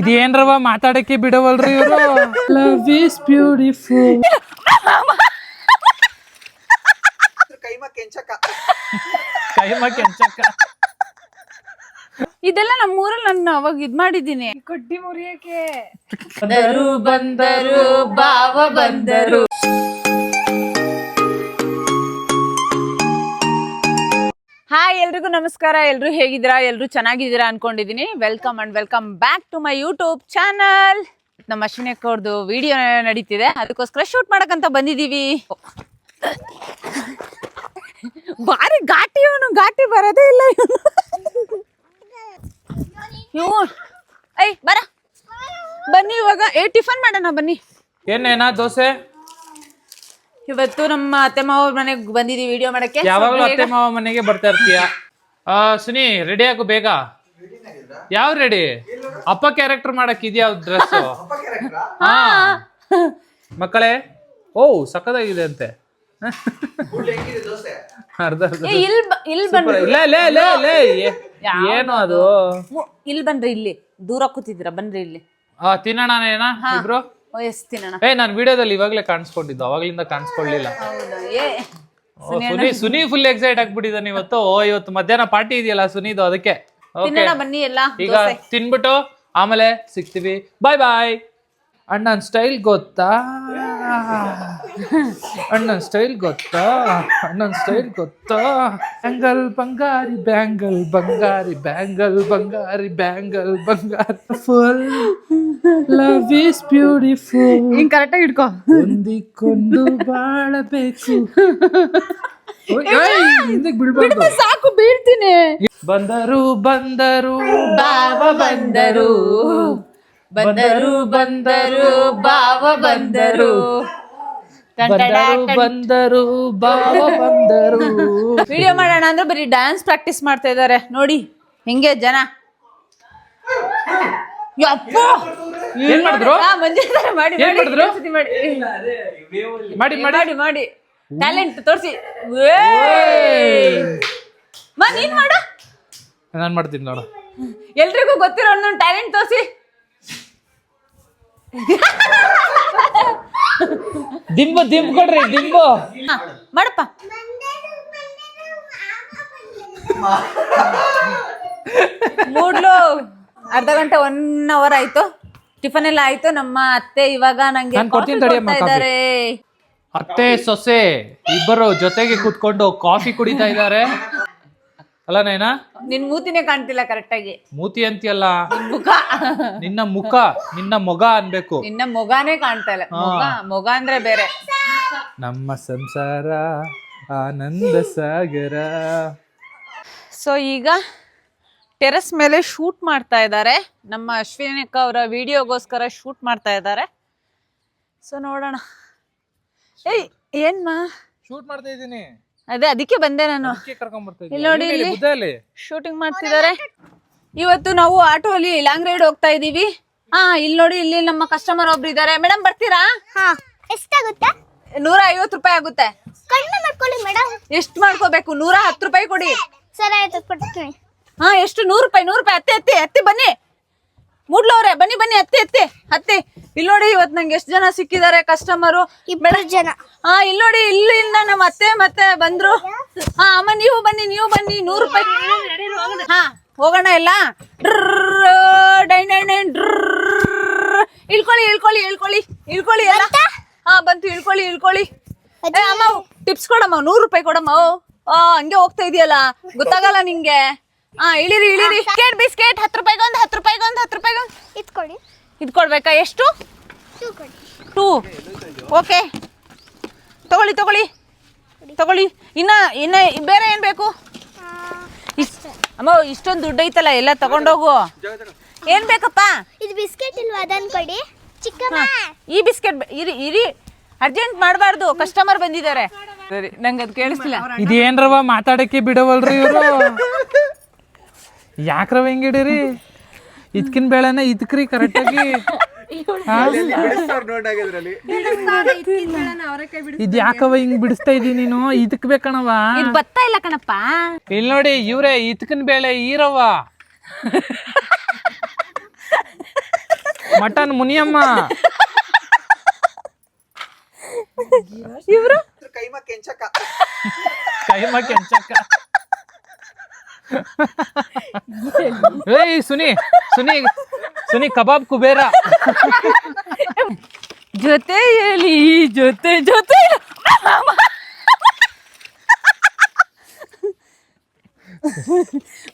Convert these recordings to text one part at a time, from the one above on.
ಇದೇನ್ರವ ಮಾತಾಡಕ್ಕೆ ಬಿಡವಲ್ರಿ ಇವರು? ಲವ್ ಇಸ್ ಬ್ಯೂಟಿಫುಲ್ ಕೈಮ ಕೆಂಚಕ. ಕೈಮ ಇದೆಲ್ಲ ನಮ್ಮೂರಲ್ಲಿ ನಾನು ಅವಾಗ ಇದ್ ಮಾಡಿದ್ದೀನಿ. ಕಡ್ಡಿ ಮುರಿಯಕ್ಕೆ ಬಂದರು ಬಾವ ಬಂದರು. ಎಲ್ರಿಗೂ ನಮಸ್ಕಾರ. ಎಲ್ಲರೂ ಹೇಗಿದ್ದೀರಾ? ಎಲ್ಲರೂ ಚೆನ್ನಾಗಿದ್ದೀರಾ ಅನ್ಕೊಂಡಿದೀನಿ welcome and welcome back to my YouTube channel ನಮ್ಮ ಅಶ್ವಿನಿ ಅವ್ರದ್ದು ವಿಡಿಯೋ ನಡೀತಿದೆ. ಅದಕ್ಕೋಸ್ಕರ ಶೂಟ್ ಮಾಡಕ್ಕಂತ ಬಂದಿದೀವಿ ಬಾರಿ ಘಾಟಿ ಅವನು ಘಾಟಿ ಬರೋದೇ ಇಲ್ಲ ಇವನು. ಐ ಬರ. ಬನ್ನಿ ಇವಾಗ. ಏ ಟಿಫನ್ ಮಾಡೋಣ ಬನ್ನಿ. ಏನೇನಾ ದೋಸೆ? ಇವತ್ತು ನಮ್ಮ ಅತ್ತೆ ಮಾವ ಮನೆಗೆ ಬಂದಿದ್ದೀವಿ ವಿಡಿಯೋ ಮಾಡಕ್ಕೆ. ಯಾವಾಗಲೂ ಅತ್ತೆ ಮಾವ ಮನೆಗೆ ಬರ್ತಾ ಇರ್ತೀಯ? ಆ ಸುನಿ ರೆಡಿ ಆಗು ಬೇಗ? ಯಾವ ರೆಡಿ ಅಪ್ಪ ಕ್ಯಾರೆಕ್ಟರ್ ಮಾಡಕ್ ಇದ್ಯಾ ಡ್ರೆಸ್ ಹಾ. ಮಕ್ಕಳೇ ಓ ಸಕ್ಕದಾಗಿದೆ ಅಂತೆ. ಅರ್ಧ ಅರ್ಧ. ಏ ಇಲ್ ಬ- ಇಲ್ Super. ಬನ್ರಿ ಲೇ ಲೇ ಲೇ ಲೇ ಏ- ಏನು ಅದು? ಮು- ಇಲ್ ಬನ್ರಿ ಇಲ್ಲಿ. ದೂರ ಕೂತಿದ್ದೀರಾ ಬನ್ರಿ ಇಲ್ಲಿ. ಆ, ತಿನ್ನೋಣ ಏನ ಇಬ್ರು? ಓ ಎಸ್ ತಿನ್ನೋಣ. ಏ ನಾನು ವಿಡಿಯೋದಲ್ಲಿ ಇವಾಗ್ಲೇ ಕಾಣಿಸ್ಕೊಂಡಿದ್ದು ಅವಾಗ್ಲಿಂದ ಕಾಣಿಸ್ಕೊಳ್ಳಿಲ್ಲ ಹೌದಾ? ಏ. ಸುನಿ ಸುನಿ ಫುಲ್ ಎಕ್ಸೈಟ್ ಆಗ್ಬಿಟ್ಟಿದ್ದಾನೆ ಇವತ್ತು. ಓ ಇವತ್ತು ಮಧ್ಯಾಹ್ನ ಪಾರ್ಟಿ ಇದೆಯಲ್ಲ ಸುನಿದು ಅದಕ್ಕೆ. ತಿನ್ನೋಣ ಬನ್ನಿ ಎಲ್ಲ ಈಗ ತಿನ್ಬಿಟ್ಟು ಆಮೇಲೆ ಸಿಗ್ತೀವಿ. ಬಾಯ್ ಬಾಯ್ ಅಣ್ಣನ್ ಸ್ಟೈಲ್ ಗೊತ್ತಾ? ಅಣ್ಣನ್ ಸ್ಟೈಲ್ ಗೊತ್ತಾ? ಅಣ್ಣನ್ ಸ್ಟೈಲ್ ಗೊತ್ತಾ? Bangle Bangari bangle Bangari bangle Bangari bangle Bangari. Full love is beautiful ಹಿಂಗ್ ಕರೆಕ್ಟಾಗಿ ಇಟ್ಕೋ. ಹೊಂದಿಕೊಂಡು ಬಾಳಬೇಕು. ಹಿಂದಕ್ಕೆ ಸಾಕು ಬೀಳ್ತೀನಿ. ಬಂದರು ಬಂದರು ಬಾಬಾ ಬಂದರು. ಬಂದರು ಬಂದರು ಬಾವ ಬಂದರು. ಬಂದರು ಬಂದರು ಬಾವ ಬಂದರು. ವಿಡಿಯೋ ಮಾಡೋಣ ಅಂದ್ರೆ ಬರೀ ಡ್ಯಾನ್ಸ್ ಪ್ರಾಕ್ಟೀಸ್ ಮಾಡ್ತಾ ಇದಾರೆ ನೋಡಿ ಹೆಂಗೆ ಜನ? ಯಪ್ಪ! ಏನ್ ಮಾಡಿದ್ರು? ಆ, ಮಂಜುನಾಥ ಮಾಡಿ ಏನ್ ಮಾಡಿ, ಮಾಡಿದ್ರು? ಇನ್ನೊಂದ್ಸತಿ ಮಾಡಿ. ಮಾಡಿ ಮಾಡಿ. ಮಾಡಿ ಮಾಡಿ. ಟ್ಯಾಲೆಂಟ್ ತೋರಿಸಿ. ಮಾ ನೀನ್ ಮಾಡು. ನಾನು ಮಾಡ್ತೀನಿ ನೋಡು. ಎಲ್ರಿಗೂ ಗೊತ್ತಿರೋ ಒಂದೊಂದು ಟ್ಯಾಲೆಂಟ್ ತೋರಿಸಿ. ದಿಂಬು ದಿಂಬು ಕೊಡ್ರಿ ದಿಂಬು. ಮಾಡಪ್ಪ. ಮೂಡ್ಲು ಅರ್ಧ ಗಂಟೆ ಒನ್ ಅವರ್ ಆಯ್ತು. ಟಿಫನ್ ಎಲ್ಲ ಆಯ್ತು. ನಮ್ಮ ಅತ್ತೆ ಇವಾಗ ನಂಗೆ ನಾನ್ ಕೊಡ್ತೀನಿ coffee ತಡಿಯಮ್ಮ ಕೊಡ್ತಾ ಇದಾರೆ. ಅತ್ತೆ ಸೊಸೆ ಇಬ್ಬರು ಜೊತೆಗೆ ಕೂತ್ಕೊಂಡು ಕಾಫಿ ಕುಡಿತಾ ಇದ್ದಾರೆ. ಅಲ್ಲ ನೈನಾ ನಿನ್ ಮೂತಿನೇ ಕಾಣ್ತಿಲ್ಲ ಕರೆಕ್ಟ್ ಆಗಿ. ಮೂತಿ ಅಂತೀಯಲ್ಲ? ಮುಖ. ನಿನ್ನ ಮುಖ ನಿನ್ನ ಮೊಗ ಅನ್ಬೇಕು. ನಿನ್ನ ಮೊಗಾನೇ ಕಾಣ್ತಾ ಇಲ್ಲ. ಮೊಗ ಮೊಗ ಅಂದ್ರೆ ಬೇರೆ. ನಮ್ಮ ಸಂಸಾರ ಆನಂದ ಸಾಗರ. ಸೊ ಈಗ ಟೆರೆಸ್ ಮೇಲೆ ಶೂಟ್ ಮಾಡ್ತಾ ಇದ್ದಾರೆ. ನಮ್ಮ ಅಶ್ವಿನಕ್ಕ ಅವರ ವಿಡಿಯೋಗೋಸ್ಕರ ಶೂಟ್ ಮಾಡ್ತಾ ಇದ್ದಾರೆ. ಸೊ ನೋಡೋಣ. ಏಯ್ ಏನ್ಮಾ? ಶೂಟ್ ಮಾಡ್ತಾ ಇದ್ದೀನಿ. ಅದೇ ಅದಕ್ಕೆ ಬಂದೆ ನಾನು. ಇಲ್ಲಿ ನೋಡಿ ಇಲ್ಲಿ. ಶೂಟಿಂಗ್ ಮಾಡ್ತಿದ್ದಾರೆ. ಇವತ್ತು ನಾವು ಆಟೋ ಅಲ್ಲಿ ಲಾಂಗ್ ರೈಡ್ ಹೋಗ್ತಾ ಇದೀವಿ ಹಾ ಇಲ್ಲಿ ನೋಡಿ ಇಲ್ಲಿ ನಮ್ಮ ಕಸ್ಟಮರ್ ಒಬ್ರು ಇದ್ದಾರೆ. ಮೇಡಮ್ ಬರ್ತೀರಾ? ಹಾ ಎಷ್ಟಾಗುತ್ತೆ? ನೂರ ಐವತ್ತು ರೂಪಾಯಿ ಆಗುತ್ತೆ. ಕಡಿಮೆ ಮಾಡ್ಕೊಳ್ಳಿ ಮೇಡಮ್ ಎಷ್ಟು ಮಾಡ್ಕೋಬೇಕು? ನೂರ ಹತ್ತು ರೂಪಾಯಿ ಕೊಡಿ. ಸರಿ ಆಯ್ತು ಕೊಡ್ತೀನಿ. ಹಾ ಎಷ್ಟು? ನೂರು ರೂಪಾಯಿ ನೂರು ರೂಪಾಯಿ. ಅತ್ತೆ ಅತ್ತೆ ಅತ್ತೆ ಬನ್ನಿ. ಮೂಡ್ಲವ್ರೆ ಬನ್ನಿ ಬನ್ನಿ ಅತ್ತೆ ಅತ್ತೆ ಅತ್ತೆ ಇಲ್ಲಿ ನೋಡಿ ಇವತ್ತು ನಂಗೆ ಎಷ್ಟು ಜನ ಸಿಕ್ಕಿದ್ದಾರೆ ಕಸ್ಟಮರು ಇಬ್ಬರು ಜನ. ಹಾ ಇಲ್ಲಿ ನೋಡಿ ಇಲ್ಲಿಂದ ನಮ್ಮ ಅತ್ತೆ ಮತ್ತೆ ಬಂದ್ರು. ಹಾ ಅಮ್ಮ ನೀವು ಬನ್ನಿ ನೀವು ಬನ್ನಿ ನೂರು ರೂಪಾಯಿ. ಹಾ ಹೋಗೋಣ ಎಲ್ಲ. Dine dine. ಇಳ್ಕೊಳ್ಳಿ ಇಳ್ಕೊಳ್ಳಿ ಇಳ್ಕೊಳ್ಳಿ ಇಳ್ಕೊಳ್ಳಿ ಎಲ್ಲ. ಹಾ ಬಂತು ಇಳ್ಕೊಳ್ಳಿ ಇಳ್ಕೊಳ್ಳಿ. ಅಮ್ಮ ಟಿಪ್ಸ್ ಕೊಡಮ್ಮ ನೂರು ರೂಪಾಯಿ ಕೊಡಮ್ಮ. ಓ ಆ ಹಂಗೆ ಹೋಗ್ತಾ ಇದೆಯಲ್ಲ? ಗೊತ್ತಾಗಲ್ಲ ನಿಂಗೆ. ಹಾ ಇಳಿರಿ ಇಳಿರಿ. ಬಿಸ್ಕೆಟ್ ಬಿಸ್ಕೆಟ್ ಹತ್ತು ರೂಪಾಯಿಗೆ ಒಂದು ಹತ್ತು ರೂಪಾಯಿಗೆ ಒಂದು ಹತ್ತು ರೂಪಾಯಿಗೆ ಒಂದು. ಇಟ್ಕೊಳ್ಳಿ ಇದು ಕೊಡ್ಬೇಕಾ ಎಷ್ಟು? ಟೂ ಕೊಡಿ. ಟೂ ಓಕೆ ತಗೊಳ್ಳಿ ತಗೊಳ್ಳಿ. ತಗೊಳ್ಳಿ. ಇನ್ನ ಇನ್ನ ಬೇರೆ ಏನು ಬೇಕು? ಅಮ್ಮ ಇಷ್ಟೊಂದು ದುಡ್ಡು ಐತಲ್ಲ ಎಲ್ಲ ತಗೊಂಡೋಗು. ಏನು ಬೇಕಪ್ಪ? ಇದು ಬಿಸ್ಕೆಟ್ ಇಲ್ವಾ? ಅದನ್ ಕೊಡಿ. ಚಿಕ್ಕಮ್ಮ ಈ ಬಿಸ್ಕೆಟ್ ಇರಿ ಇರಿ. ಅರ್ಜೆಂಟ್ ಮಾಡಬಾರ್ದು. ಕಸ್ಟಮರ್ ಬಂದಿದ್ದಾರೆ. ಸರಿ ನಂಗೆ ಅದು ಕೇಳಿಸ್ತಿಲ್ಲ. ಇದೇನ್ರವ ಮಾತಾಡಕ್ಕೆ ಬಿಡವಲ್ರಿ ಇವರು? ಯಾಕ್ರವ ಹೆಂಗಿಡಿರಿ? ಇದ್ಕಿನ ಬೇಳೆನ ಇದಕ್ರಿ ಕರೆಕ್ಟಾಗಿ ಇದ್ ಯಾಕವ ಹಿಂಗ್ ಬಿಡಿಸ್ತಾ ಇದೀನಿ ನೀನು? ಇದಕ್ ಬೇಕಣವ ಇದು ಬತ್ತಾ ಇಲ್ಲ ಕಣಪ್ಪ. ಇಲ್ಲಿ ನೋಡಿ ಇವ್ರೆ ಇದ್ಕಿನ ಬೇಳೆ ಈರವ್ವ. ಮಟನ್ ಮುನಿಯಮ್ಮ. ಇವ್ರು? ಕೈಮ ಕೆಂಚಕ್ಕ. ಕೈಮ ಕೆಂಚಕ್ಕ. ಏಯ್ ಸುನಿ ಸುನಿ ಸುನಿ ಕಬಾಬ್ ಕುಬೇರ. ಜೊತೆಯಲ್ಲಿ ಜೊತೆ ಜೊತೆ.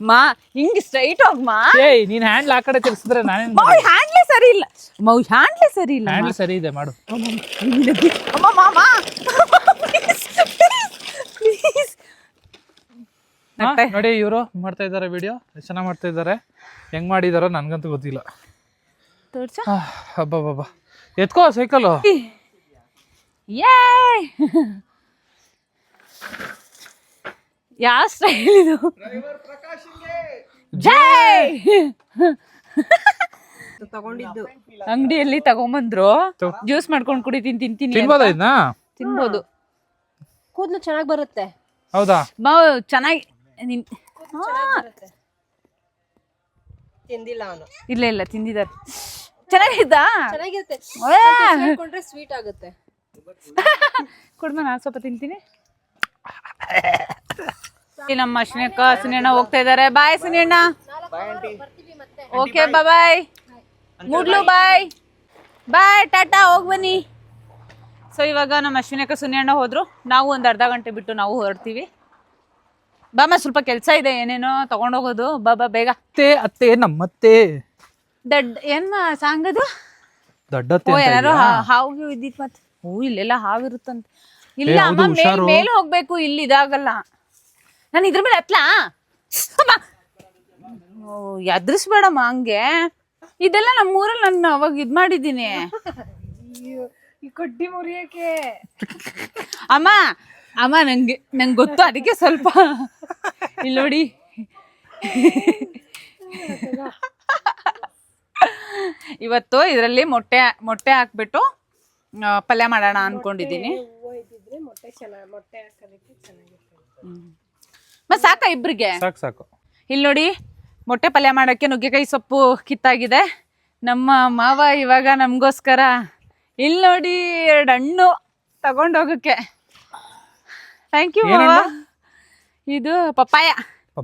ಮಾ ಹಿಂಗ್ ಸ್ಟ್ರೈಟ್ ಹೋಗ್ ಮಾ. ಏಯ್ ನೀನ್ ಹ್ಯಾಂಡ್ಲ್ ಆ ಕಡೆ ತಿರ್ಸಿದ್ರೆ ನಾನೇನ್ ಮೌ ಹ್ಯಾಂಡ್ಲೇ ಸರಿ ಇಲ್ಲ. ಮೌ ಹ್ಯಾಂಡ್ಲೇ ಸರಿ ಇಲ್ಲ ಹ್ಯಾಂಡ್ಲ್ ಸರಿ ಇದೆ ಮಾಡು. ಅಮ್ಮ ಮಾಮ ಪ್ಲೀಸ್ ಹಾ, ನೋಡಿ ಇವರು ಮಾಡ್ತಾ ಇದ್ದಾರೆ ವಿಡಿಯೋ ಚೆನ್ನಾಗಿ ಮಾಡ್ತಾ ಇದ್ದಾರೆ. ಹೆಂಗ್ ಮಾಡಿದಾರೋ ನನ್ಗಂತೂ ಗೊತ್ತಿಲ್ಲ. ತೋರ್ಸ. ಎತ್ಕೋ ಸೈಕಲ್ ಯೇ ಯಾವ ಸ್ಟೈಲ್ ಇದು? ಜೈ ತಗೊಂಡಿದ್ದು. ಅಂಗಡಿಯಲ್ಲಿ ತಗೊಂಡ್ಬಂದ್ರು ಜ್ಯೂಸ್ ಮಾಡ್ಕೊಂಡು ಕುಡಿತೀನಿ ತಿಂತೀನಿ. ತಿನ್ಬೋದಾ ಕೂದಲು ಚೆನ್ನಾಗಿ ಬರುತ್ತೆ. ಹೌದಾ? ಬಾ ಚೆನ್ನಾಗಿ ನಿನ್ ತಿಂದಿಲ್ಲ ಅವನು. ಇಲ್ಲ ಇಲ್ಲ ತಿಂದಿದ್ದಾರೆ. ಚೆನ್ನಾಗಿದ್ದಾ? ಚೆನ್ನಾಗಿರುತ್ತೆ. ಸ್ವೀಟ್ ಆಗುತ್ತೆ. ಕೊಡ್ಮ ನಾನು ಸ್ವಲ್ಪ ತಿಂತೀನಿ. ನಮ್ಮ ಅಶ್ವಿನಕ್ಕ ಸುನಿಯಣ್ಣ ಹೋಗ್ತಾ ಇದಾರೆ ಬಾಯ್ ಸುನಿಯಣ್ಣ ಓಕೆ ಬಾಯ್ ಮುಡ್ಲು ಬಾಯ್ ಬಾಯ್ ಟಾಟಾ ಹೋಗ್ ಬನ್ನಿ. ಸೊ ಇವಾಗ ನಮ್ಮ ಅಶ್ವಿನಕ್ಕ ಸುನಿಯಣ್ಣ ಹೋದ್ರು. ನಾವು ಒಂದು ಅರ್ಧ ಗಂಟೆ ಬಿಟ್ಟು ನಾವು ಹೊರಡ್ತೀವಿ. ಬಾಮ ಸ್ವಲ್ಪ ಕೆಲಸ ಇದೆ ಏನೇನೋ ತಗೊಂಡೋಗೋದು. ಬಾ ಬಾ ಬೇಗ. ಅತ್ತೆ ಅತ್ತೆ ನಮ್ಮತ್ತೆ. ದಡ್ ಏನ್ ಸಾಂಗದು? ದೊಡ್ಡತ್ತೆ ಓ ಅಂತ ಏನಾರು ಇದೆಯಾ? ಇದ್ದಿತ್ ಮತ್ತೆ ಓ ಇಲ್ಲೆಲ್ಲ ಹಾವಿರುತ್ತಂತ ಇಲ್ಲ ಏ, ಅಮ್ಮ ಹೌದು, ಮೇಲ್ ಹುಷಾರು. ಮೇಲೆ ಹೋಗ್ಬೇಕು ಇಲ್ಲಿ ಇದಾಗಲ್ಲ. ನಾನು ಇದ್ರ ಮೇಲೆ ಹತ್ಲಾ? ಅಮ್ಮ! ಓ ಎದ್ರಿಸ್ಬೇಡಮ್ಮ ಹಂಗೆ. ಇದೆಲ್ಲ ನಮ್ಮ ಊರಲ್ಲಿ ನಾನು ಅವಾಗ ಇದ್ ಮಾಡಿದ್ದೀನಿ. ಈ ಕಡ್ಡಿ ಮುರಿಯಕ್ಕೆ ಅಮ್ಮ ಅಮ್ಮ ನಂಗೆ ನಂಗೆ ಗೊತ್ತು ಅದಕ್ಕೆ ಸ್ವಲ್ಪ. ಇಲ್ಲಿ ನೋಡಿ. ಇವತ್ತು ಇದರಲ್ಲಿ ಮೊಟ್ಟೆ ಮೊಟ್ಟೆ ಹಾಕ್ಬಿಟ್ಟು ಪಲ್ಯ ಮಾಡೋಣ ಅನ್ಕೊಂಡಿದ್ದೀನಿ. ಮತ್ತೆ ಸಾಕ ಇಬ್ರಿಗೆ? ಸಾಕು ಸಾಕು. ಇಲ್ಲಿ ನೋಡಿ ಮೊಟ್ಟೆ ಪಲ್ಯ ಮಾಡೋಕ್ಕೆ ನುಗ್ಗೆಕಾಯಿ ಸೊಪ್ಪು ಕಿತ್ತಾಗಿದೆ. ನಮ್ಮ ಮಾವ ಇವಾಗ ನಮಗೋಸ್ಕರ ಇಲ್ಲಿ ನೋಡಿ ಎರಡು ಹಣ್ಣು ತಗೊಂಡೋಗಕ್ಕೆ. ಥ್ಯಾಂಕ್ ಯು ಮಾವ. ಇದು ಪಪ್ಪಾಯ.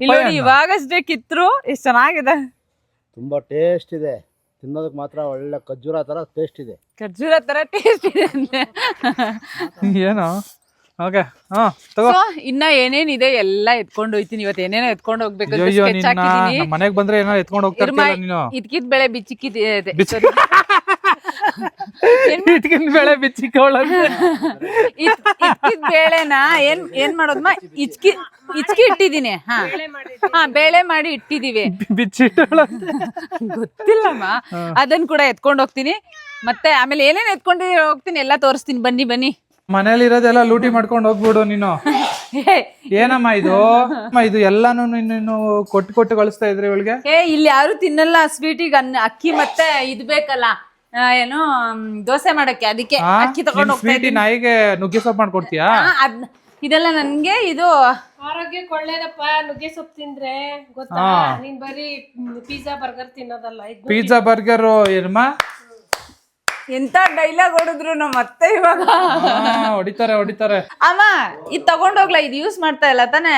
ಇಲ್ಲಿ ನೋಡಿ ಇವಾಗಷ್ಟೇ ಕಿತ್ರು ಎಷ್ಟು ಚೆನ್ನಾಗಿದೆ. ತುಂಬಾ ಟೇಸ್ಟ್ ಇದೆ. ತಿನ್ನೋದಕ್ಕೆ ಮಾತ್ರ ಒಳ್ಳೆ ಖರ್ಜೂರ ತರ ಟೇಸ್ಟ್ ಇದೆ. ಖರ್ಜೂರ ತರ ಟೇಸ್ಟ್ ಇದೆ ಏನು? ಓಕೆ ಹಾ ತಗೋ. ಇನ್ನ ಏನೇನಿದೆ ಎಲ್ಲ ಎತ್ಕೊಂಡು ಹೋಯ್ತೀನಿ. ಇವತ್ತು ಏನೇನೋ ಎತ್ಕೊಂಡು ಹೋಗ್ಬೇಕು ಮನೆಗ್ ಬಂದ್ರೆ ಏನೋ ಎತ್ಕೊಂಡು ಹೋಗ್ತಾ ನೀನು? ಇದ್ಕಿದ್ ಬೆಳೆ ಬಿಚ್ಚಿಕ್ಕಿದೆ ಬಿಚ್ಚಿ ಇಟ್ಕಿನ ಬೇಳೆ ಬಿಚ್ಚಿಕೊಳ್ಳ ಬೇಳೆನ? ಏನ್ ಏನ್ ಮಾಡೋದ್ಮ? ಇಚ್ಕಿ ಇಚ್ಕಿ ಇಟ್ಟಿದೀನಿ ಹಾ. ಹಾ ಬೇಳೆ ಮಾಡಿ ಇಟ್ಟಿದೀವಿ ಬಿಚ್ಚಿಟ್ಟೋಳೋದು ಗೊತ್ತಿಲ್ಲಮ್ಮ. ಅದನ್ನ ಕೂಡ ಎತ್ಕೊಂಡು ಹೋಗ್ತೀನಿ. ಮತ್ತೆ ಆಮೇಲೆ ಏನೇನ್ ಎತ್ಕೊಂಡು ಹೋಗ್ತೀನಿ? ಎಲ್ಲ ತೋರಿಸ್ತೀನಿ. ಬನ್ನಿ ಬನ್ನಿ. ಮನೇಲಿ ಇರೋದೆಲ್ಲ ಲೂಟಿ ಮಾಡ್ಕೊಂಡು ಹೋಗ್ಬಿಡು ನೀನು. ಏ, ಏನಮ್ಮ ಇದು? ಅಮ್ಮ, ಇದು? ಎಲ್ಲಾನು ನೀನು ಕೊಟ್ಟು ಕೊಟ್ಟು ಕಳಿಸ್ತಾ ಇದ್ರೆ ಇವಳಿಗೆ? ಏ ಇಲ್ಲಿ ಯಾರು ತಿನ್ನಲ್ಲ. ಸ್ವೀಟಿಗೆ ಅನ್ನ ಅಕ್ಕಿ ಮತ್ತೆ ಇದ್ ಬೇಕಲ್ಲ. ಆ, ಏನು ದೋಸೆ ಮಾಡಕ್ಕೆ ಅದಕ್ಕೆ ಅಕ್ಕಿ ತಗೊಂಡು ಹೋಗ್ತಾ ಸ್ವೀಟಿ ಇದ್ದೀನಿ. ನಾಯಿಗೆ ನುಗ್ಗೆ ಸೊಪ್ಪು ಮಾಡ್ಕೊಡ್ತೀಯಾ? ಆ, ಅದ್ ಇದೆಲ್ಲ ನನ್ಗೆ ಇದು ಆರೋಗ್ಯಕ್ಕೆ ಒಳ್ಳೇದಪ್ಪ ನುಗ್ಗೆ ಸೊಪ್ಪು ತಿಂದ್ರೆ ಗೊತ್ತಾ? ನೀನ್ ಬರೀ ಪಿಜ್ಜಾ ಬರ್ಗರ್ ತಿನ್ನೋದಲ್ಲ ಇದು ಪಿಜ್ಜಾ ಬರ್ಗರ್ ಏನಮ್ಮ? ಎಂತ ಡೈಲಾಗ್ ಹೊಡೆದ್ರು ನಮ್ಮ ಅತ್ತೆ ಇವಾಗ. ಹೊಡಿತಾರೆ ಹೊಡಿತಾರೆ. ಅಮ್ಮ ಇದ್ ತಗೊಂಡೋಗ್ಲಾ? ಇದು ಯೂಸ್ ಮಾಡ್ತಾ ಇಲ್ಲ ತಾನೇ?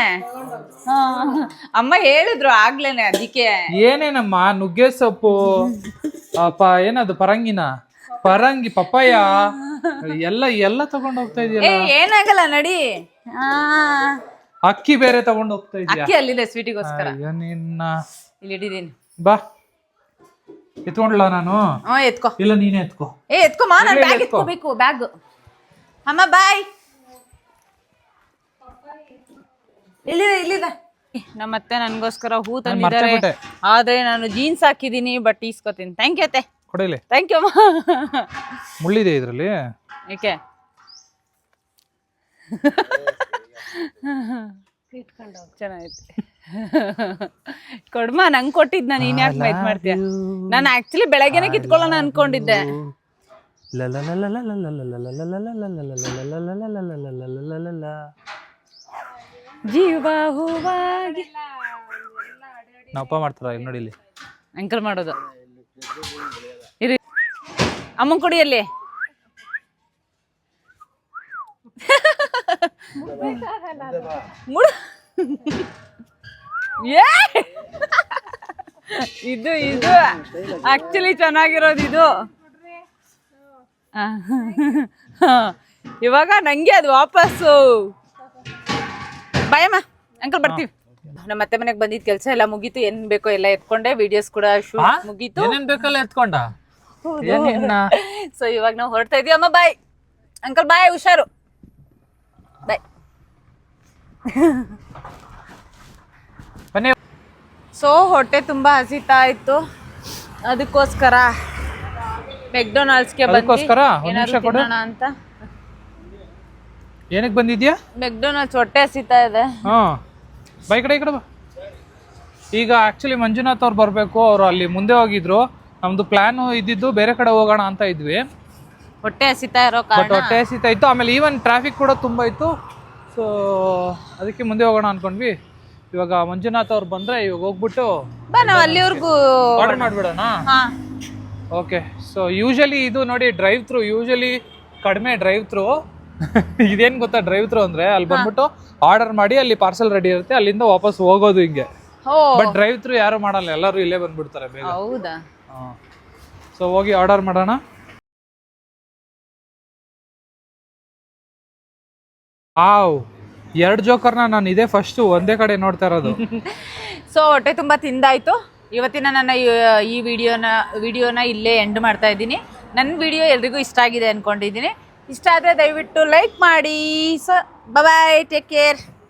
ಹಾ. ಅಮ್ಮ ಹೇಳಿದ್ರು ಆಗ್ಲೇನೆ ಅದಕ್ಕೆ. ಏನೇನಮ್ಮ? ನುಗ್ಗೆ ಸೊಪ್ಪು ಅಪ್ಪ ಏನದು ಪರಂಗಿನ? ಪರಂಗಿ ಪಪ್ಪಾಯ? ಎಲ್ಲ ಎಲ್ಲ ತಗೊಂಡ್ ಹೋಗ್ತಾ ಏ ಇದೆಯಲ್ಲ ಏನಾಗಲ್ಲ ನಡಿ. ಆ, ಅಕ್ಕಿ ಬೇರೆ ತಗೊಂಡ್ ಹೋಗ್ತಾ ಇದೆಯಾ? ಅಕ್ಕಿ ಅಲ್ಲಿದೆ ಸ್ವೀಟಿಗೋಸ್ಕರ ಅಯ್ಯೋ ನಿನ್ನ. ಇಲ್ಲಿ ಇಡಿದೀನಿ ಬಾ. ಎತ್ಕೊಂಡ್ಲ ನಾನು? ಹ್ಞೂ ಎತ್ಕೋ. ಇಲ್ಲ ನೀನೇ ಎತ್ಕೋ. ಏ ಎತ್ಕೊಮ್ಮ ನಾನು ಬ್ಯಾಗ್ ಎತ್ಕೊ. ಎತ್ಕೋಬೇಕು ಬ್ಯಾಗ್ ಅಮ್ಮ ಬಾಯ್ ಇಲ್ಲಿದೆ ಇಲ್ಲಿದೆ ನಮ್ಮ ಅತ್ತೆ ನನಗೋಸ್ಕರ ಹೂ ಮರ್ತೇ ತಂದಿದ್ದಾರೆ. ಬಿಟ್ಟೆ. ಆದ್ರೆ ನಾನು ಜೀನ್ಸ್ ಹಾಕಿದ್ದೀನಿ ಬಟ್ ಈಸ್ಕೊತೀನಿ. ಥ್ಯಾಂಕ್ ಯು ಅತ್ತೆ. ಕೊಡಿಲಿ ಥ್ಯಾಂಕ್ ಯು ಅಮ್ಮ. ಮುಳ್ಳಿದೆ ಇದ್ರಲ್ಲಿ. ಏಕೆ? ಚೆನ್ನಾಗೈತೆ. ಕೊಡ್ಮ ನಂಗೆ ಕೊಟ್ಟಿದ್ನ ನಾನು ಯಾಕೆ ಮೈತ್ ಮಾಡ್ತೀಯ? ನಾನು ಆಕ್ಚುಲಿ ಬೆಳಗ್ಗೆನೆ ಕಿತ್ಕೊಳ್ಳೋಣ ಅನ್ಕೊಂಡಿದ್ದೆ. ಜೀವ ಹೂವಾಗಿ ನಮ್ಮಪ್ಪ ಮಾಡ್ತಾರ ಇಲ್ಲಿ ನೋಡಿ ಇಲ್ಲಿ ಅಂಕಲ್ ಮಾಡೋದು ಇರಿ ಅಮ್ಮನ್ ಕುಡಿಯಲ್ಲಿ ಮುಳು ಏ! ಇದು ಇದು. ಆಕ್ಚುಲಿ ಚೆನ್ನಾಗಿರೋದು ಇದು. ಇವಾಗ ನಂಗೆ ಅದು ವಾಪಸ್ಸು. ಬಾಯಮ್ಮ ಅಂಕಲ್ ಬರ್ತೀವಿ. ನಮ್ಮ ಮತ್ತೆ ಮನೆಗೆ ಬಂದಿದ್ ಕೆಲಸ ಎಲ್ಲ ಮುಗೀತು. ಏನ್ ಬೇಕೋ ಎಲ್ಲ ಎತ್ಕೊಂಡೆ. ವಿಡಿಯೋಸ್ ಕೂಡ? ಶೂಟ್ ಮುಗೀತು. ಏನೇನ್ ಬೇಕಲ್ಲ ಎತ್ಕೊಂಡ? ಸೊ ಇವಾಗ ನಾವು ಹೊರಡ್ತಾ ಇದೀವಿ. ಅಮ್ಮ ಬಾಯ್. ಅಂಕಲ್ ಬಾಯ್ ಹುಷಾರು. ಬಾಯ್. ಬನ್ನಿ. ಸೊ ಹೊಟ್ಟೆ ತುಂಬಾ ಹಸಿತಾ ಇತ್ತು. ಅದಕ್ಕೋಸ್ಕರ ಮೆಕ್ಡೊನಾಲ್ಡ್ಸ್ಗೆ ಅದಕ್ಕೋಸ್ಕರ? ಒಂದ್ ಏನಾದ್ರು ನಿಮಿಷ ಕೊಡು. ತಿನ್ನೋಣ ಅಂತ. ಏನಕ್ ಬಂದಿದ್ಯಾ? ಮೆಕ್ಡೊನಾಲ್ಡ್ಸ್ ಹೊಟ್ಟೆ ಹಸಿತಾ ಇದೆ. ಹಾ. ಬೈಕಡೆ ಈ ಕಡೆ ಈ ಕಡೆ ಬಾ. ಈಗ ಆಕ್ಚುಲಿ ಮಂಜುನಾಥ್ ಅವ್ರು ಬರಬೇಕು. ಅವರು ಅಲ್ಲಿ ಮುಂದೆ ಹೋಗಿದ್ರು. ನಮ್ದು ಪ್ಲಾನ್ ಇದ್ದಿದ್ದು ಬೇರೆ ಕಡೆ ಹೋಗೋಣ ಅಂತ ಇದ್ವಿ. ಹೊಟ್ಟೆ ಹಸಿತಾ ಇರೋ ಬಟ್ ಕಾರಣ. ಹೊಟ್ಟೆ ಹಸಿತಾ ಇತ್ತು. ಆಮೇಲೆ ಈವನ್ ಟ್ರಾಫಿಕ್ ಕೂಡ ತುಂಬ ಇತ್ತು. ಸೊ ಅದಕ್ಕೆ ಮುಂದೆ ಹೋಗೋಣ ಅನ್ಕೊಂಡ್ವಿ. ಇವಾಗ ಮಂಜುನಾಥ್ ಅವ್ರು ಬಂದ್ರೆ ಇವಾಗ ಹೋಗ್ಬಿಟ್ಟು ಬಾ ನಾವು ಅಲ್ಲಿವರೆಗೂ ಆರ್ಡರ್ ಮಾಡ್ಬಿಡೋಣ? ಹಾ. ಓಕೆ ಸೊ ಯೂಶಲಿ ಇದು ನೋಡಿ ಡ್ರೈವ್ ಥ್ರೂ ಯೂಶಲಿ ಕಡಿಮೆ ಡ್ರೈವ್ ಥ್ರೂ ಇದೇನ್ ಗೊತ್ತಾ ಡ್ರೈವ್ ಥ್ರೂ ಅಂದ್ರೆ? ಅಲ್ಲಿ ಬಂದ್ಬಿಟ್ಟು ಆರ್ಡರ್ ಮಾಡಿ ಅಲ್ಲಿ ಪಾರ್ಸೆಲ್ ರೆಡಿ ಇರುತ್ತೆ ಅಲ್ಲಿಂದ ವಾಪಸ್ ಹೋಗೋದು ಹಿಂಗೆ. ಬಟ್ ಡ್ರೈವ್ ಥ್ರೂ ಯಾರು ಮಾಡಲ್ಲ ಎಲ್ಲರೂ ಇಲ್ಲೇ ಬಂದ್ಬಿಡ್ತಾರೆ ಬೇಗ. ಹೌದಾ? ಸೊ ಹೋಗಿ ಆರ್ಡರ್ ಮಾಡೋಣ. ಆವ್ ಎರಡು ಜೋಕರ್ನ ನಾನು ಇದೇ ಫಸ್ಟು ಒಂದೇ ಕಡೆ ನೋಡ್ತಾ ಇರೋದು. ಸೊ ಹೊಟ್ಟೆ ತುಂಬ ತಿಂದಾಯಿತು. ಇವತ್ತಿನ ನನ್ನ ಈ- ವಿಡಿಯೋನ ವಿಡಿಯೋನ ಇಲ್ಲೇ ಎಂಡ್ ಮಾಡ್ತಾ ಇದ್ದೀನಿ. ನನ್ನ ವಿಡಿಯೋ ಎಲ್ರಿಗೂ ಇಷ್ಟ ಆಗಿದೆ ಅಂದ್ಕೊಂಡಿದ್ದೀನಿ ಇಷ್ಟ ಆದರೆ ದಯವಿಟ್ಟು ಲೈಕ್ ಮಾಡಿ. So bye take care